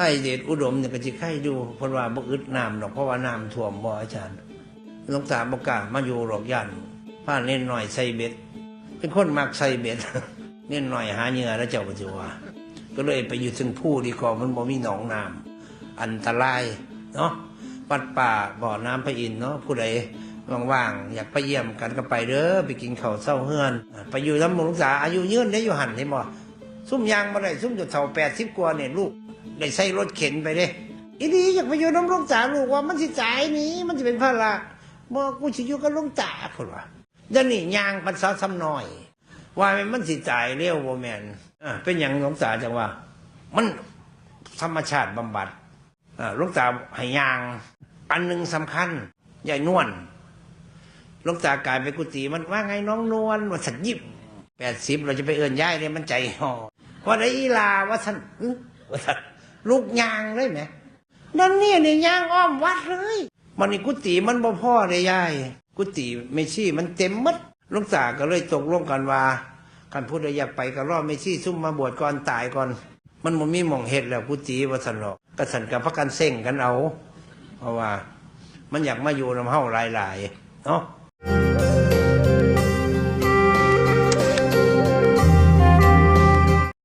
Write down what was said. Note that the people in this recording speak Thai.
ถ้าไอเดชอุดมเนี่ยก็สิไข่อยู่เพราะว่าบ่อึดน้ำดอกเพราะว่าน้ำท่วมบ่อาจารย์หลวงตาบ่กล้ามาอยู่หรอกย่านผ้าเน้นหน่อยใส่เบ็ด เป็นคนมักใส่เบ็ดเน้นหน่อยหาเหยื่อแล้วเจ้าก็สิว่าก็เลยไปอยู่ถึงผู้ดีกว่ามันบ่มีหนองน้ำอันตรายเนาะวัดป่าบ่อน้ำพระอินเนาะผู้ใดว่างๆอยากไปเยี่ยมกันก็ไปเด้อไปกินข้าวเช้าเฮือน ไปอยู่ลำหลวงษาอายุยืนได้อยู่หันเห็นบ่ซุ่มยางมาได้ซุ่มจนเท่าแปดสิบกว่าเนี่ยลูก ได้ใส่รถเข็นไปเด้อีนี่อยากไปอยู่น้ำลวงษาลูกว่ามันสิจ่ายนี้มันจะเป็นภาระบ่กูสิอยู่กับลวงตาพุ่นว่าเดี๋ยวนี้ยางปันซาซ้ำน้อย ว่ามันสิจ่ายเร็วโบแมนอะเป็นอย่างลวงตาจังว่า มันธรรมชาติบำบัดอ่าลวงตาให้ยาง อันหนึ่งสำคัญยายนวลลวงตากลายไปกุฏิมันว่าไงน้องนวลว่าสันยิบแปดสิบเราจะไปเอื่นย้ายเนี่ยมันใจห่อว่าได้อีลาว่าสันอื้อว่าสัน ลูกยางเลยไหมนั่นเนี่ยเนี่ยยางอ้อมวัดเลย มันนี่กุฏิมันบ่พ่อได้ยายกุฏิไม่ชี่มันเต็มมัดลวงตาก็เลยตกลงกันว่าการพูดอยากไปก็รอบไม่ชี่ซุ่มมาบวชก่อนตายก่อน มันบ่มีหม่องเฮ็ดแล้วกุฏิว่าสันหรอกก็สันกับพักกันเส้งกันเอา เพราะว่า มันอยากมาอยู่นำเฮาหลายๆเนาะ